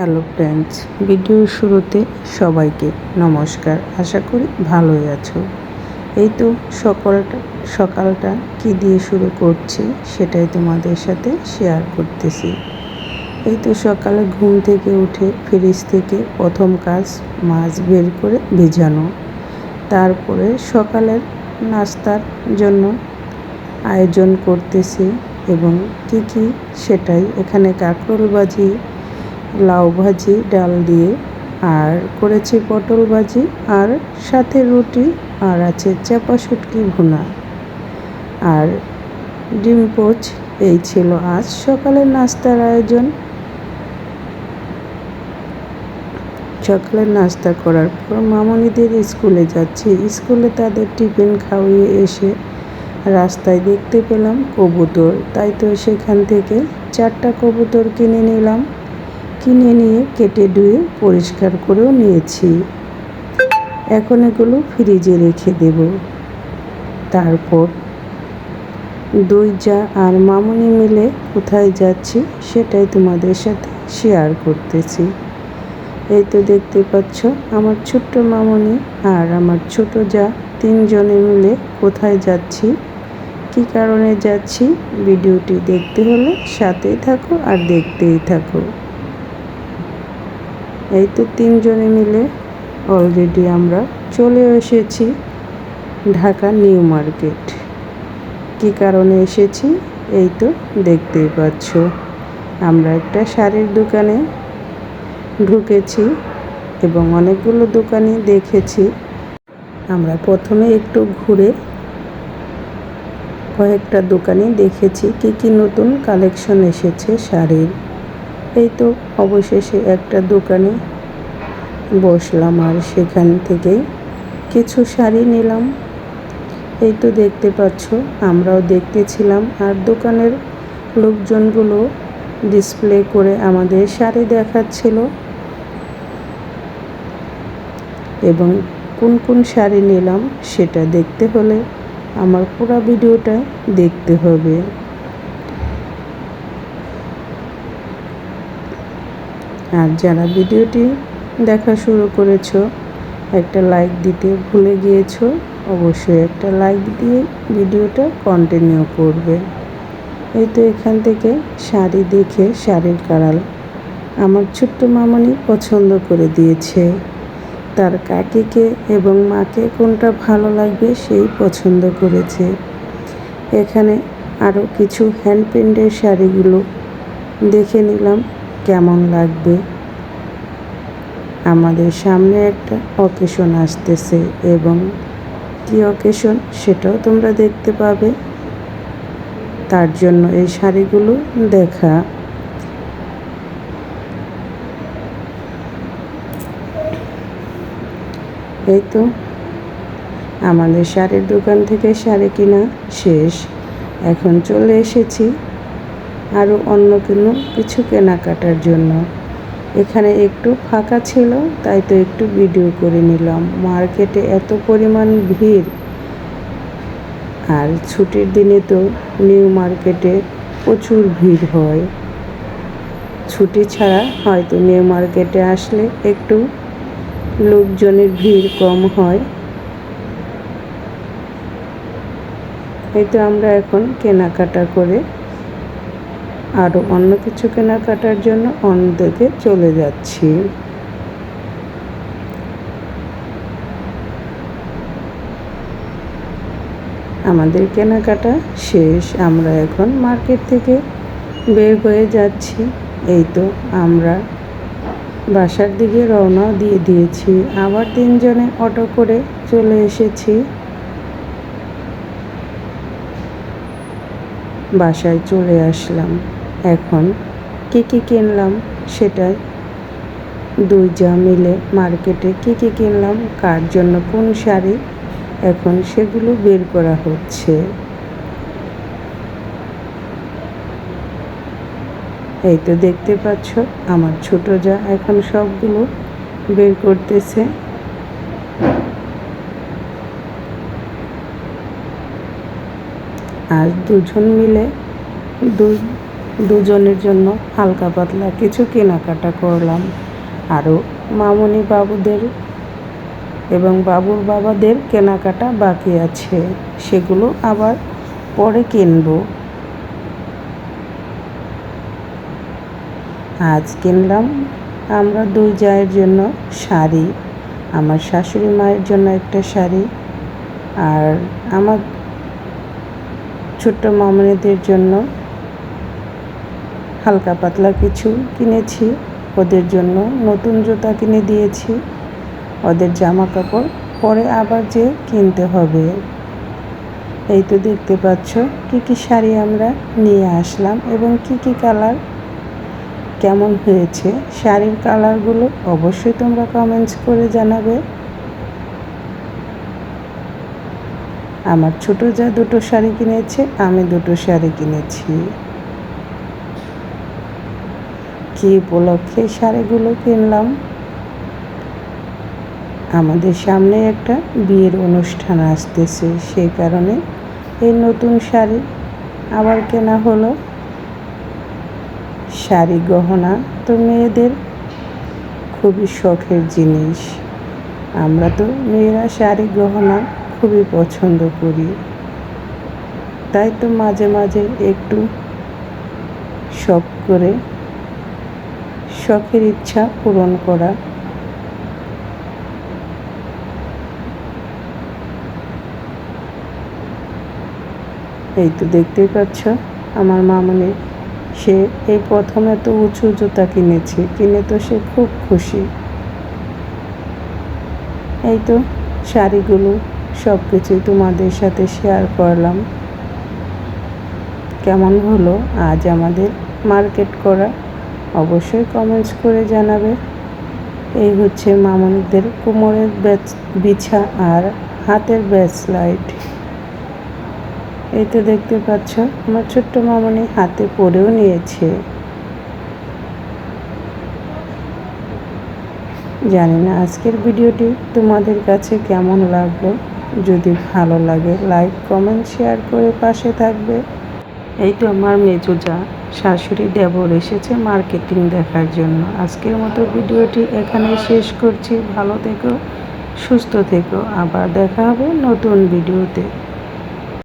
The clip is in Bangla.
হ্যালো ফ্রেন্ডস, ভিডিওর শুরুতে সবাইকে নমস্কার। আশা করি ভালোই আছো। এই তো সকালটা সকালটা কি দিয়ে শুরু করছি সেটাই তোমাদের সাথে শেয়ার করতেছি। এই তো সকালে ঘুম থেকে উঠে ফ্রিজ থেকে প্রথম কাজ মাছ বের করে ভেজানো। তারপরে সকালের নাস্তার জন্য আয়োজন করতেছি এবং কী কী সেটাই এখানে কাঁকরোল ভাজি লাউ ভাজি, ডাল দিয়ে, আর করেছি পটল ভাজি, আর সাথে রুটি, আর আছে চাপা শুটকি ভুনা। আর ডিম পোচ, এই ছিল আজ সকালের নাস্তার আয়োজন। সকালের নাস্তা করার পর মামনিদের স্কুলে যাচ্ছি। স্কুলে তাদের টিফিন খাওয়িয়ে এসে রাস্তায় দেখতে পেলাম কবুতর। তাই তো সেখান থেকে চারটা কবুতর কিনে নিলাম। কিনে নিয়ে কেটে ধুয়ে পরিষ্কার করেও নিয়েছি। এখন এগুলো ফ্রিজে রেখে দেব। তারপর দুই যা আর মামুনি মিলে কোথায় যাচ্ছি সেটাই তোমাদের সাথে শেয়ার করতেছি। এই তো দেখতে পাচ্ছ, আমার ছোট্ট মামনি আর আমার ছোট যা তিনজনে মিলে কোথায় যাচ্ছি, কি কারণে যাচ্ছি, ভিডিওটি দেখতে হলে সাথেই থাকো আর দেখতেই থাকো। এই তো তিনজনে মিলে অলরেডি আমরা চলে এসেছি ঢাকা নিউ মার্কেট। কি কারণে এসেছি? এই তো দেখতেই পাচ্ছ, আমরা একটা শাড়ির দোকানে ঢুকেছি এবং অনেকগুলো দোকানে দেখেছি। আমরা প্রথমে একটু ঘুরে কয়েকটা দোকানে দেখেছি কি কি নতুন কালেকশন এসেছে শাড়ির। এই তো অবশেষে একটা দোকানে বসলাম আর সেখান থেকে কিছু শাড়ি নিলাম। এই তো দেখতে পাচ্ছ, আমরাও দেখতেছিলাম আর দোকানের লোকজনগুলো ডিসপ্লে করে আমাদের শাড়ি দেখাচ্ছিল। এবং কোন কোন শাড়ি নিলাম সেটা দেখতে হলে আমার পুরো ভিডিওটা দেখতে হবে। আর যারা ভিডিওটি দেখা শুরু করেছ, একটা লাইক দিতে ভুলে গিয়েছো, অবশ্যই একটা লাইক দিয়ে ভিডিওটা কন্টিনিউ করবে। এই তো এখান থেকে শাড়ি দেখে শাড়ির কারাল আমার ছোট্ট মামনি পছন্দ করে দিয়েছে। তার কাকিকে এবং মাকে কোনটা ভালো লাগবে সেই পছন্দ করেছে। এখানে আরও কিছু হ্যান্ড প্রিন্টের শাড়িগুলো দেখে নিলাম। কেমন লাগবে? আমাদের সামনে একটা অকেশন আসতেছে এবং কী অকেশন সেটাও তোমরা দেখতে পাবে। তার জন্য এই শাড়িগুলো দেখা। এই তো, আমাদের শাড়ির দোকান থেকে শাড়ি কিনা শেষ। এখন চলে এসেছি আরও অন্য কোনো কিছু কেনাকাটার জন্য। এখানে একটু ফাঁকা ছিল, তাই তো একটু ভিডিও করে নিলাম। মার্কেটে এত পরিমাণ ভিড়। আর ছুটির দিনে তো নিউ মার্কেটে প্রচুর ভিড় হয়। ছুটি ছাড়া হয়তো নিউ মার্কেটে আসলে একটু লোকজনের ভিড় কম হয়। এই তো আমরা এখন কেনাকাটা করে আরও অন্য কিছু কেনাকাটার জন্য অন্য অন্যদিকে চলে যাচ্ছি। আমাদের কেনাকাটা শেষ, আমরা এখন মার্কেট থেকে বের হয়ে যাচ্ছি। এই তো আমরা বাসার দিকে রওনা দিয়ে দিয়েছি। আবার তিনজনে অটো করে চলে এসেছি। বাসায় চলে আসলাম। এখন কী কী কিনলাম সেটা দুই যা মিলে মার্কেটে কী কী কিনলাম, কার জন্য কোন শাড়ি, এখন সেগুলো বের করা হচ্ছে। এই তো দেখতে পাচ্ছ, আমার ছোট যা এখন সবগুলো বের করতেছে। আর দুজন মিলে দুই দুজনের জন্য হালকা পাতলা কিছু কেনাকাটা করলাম। আরও মামনি বাবুদের এবং বাবুর বাবাদের কেনাকাটা বাকি আছে। সেগুলো আবার পরে কিনবো। আজ কিনলাম আমরা দুই জায়ের জন্য শাড়ি। আমার শাশুড়ি মায়ের জন্য একটা শাড়ি আর আমার ছোট্ট মামনিদের জন্য হালকা পাতলা কিছু কিনেছি। ওদের জন্য নতুন জুতা কিনে দিয়েছি। ওদের জামা কাপড় পরে আবার যে কিনতে হবে। এই তো দেখতে পাচ্ছ কী কী শাড়ি আমরা নিয়ে আসলাম এবং কি কি কালার কেমন হয়েছে। শাড়ির কালারগুলো অবশ্যই তোমরা কমেন্টস করে জানাবে। আমার ছোটো যা দুটো শাড়ি কিনেছে, আমি দুটো শাড়ি কিনেছি। কি উপলক্ষে শাড়িগুলো কিনলাম? আমাদের সামনে একটা বিয়ের অনুষ্ঠান আসতেছে সেই কারণে এই নতুন শাড়ি আবার কেনা হলো। শাড়ি গহনা তো মেয়েদের খুবই শখের জিনিস। আমরা তো মেয়েরা শাড়ি গহনা খুবই পছন্দ করি। তাই তো মাঝে মাঝে একটু শখ করে শখের ইচ্ছা পূরণ করা। এই তো দেখতেই পাচ্ছ, আমার মামনি, সে এই প্রথমে এত উঁচু জুতা কিনেছে, কিনে তো সে খুব খুশি। এই তো শাড়িগুলো সব কিছুই তোমাদের সাথে শেয়ার করলাম। কেমন হলো আজ আমাদের মার্কেট করা? অবশ্যই কমেন্টস করে জানাবে। এই হচ্ছে মামনিদের কোমরের ব্যাচ বিছা আর হাতের ব্যাসলাইট এই তো দেখতে পাচ্ছ, আমার ছোট্ট মামনি হাতে পরেও নিয়েছে। জানি না আজকের ভিডিওটি তোমাদের কাছে কেমন লাগল। যদি ভালো লাগে লাইক কমেন্ট শেয়ার করে পাশে থাকবে। এই তো আমার মেজুজা শাশুড়ি দেবর এসেছে মার্কেটিং দেখার জন্য। আজকের মতো ভিডিওটি এখানে শেষ করছি। ভালো থেকো, সুস্থ থেকো। আবার দেখা হবে নতুন ভিডিওতে।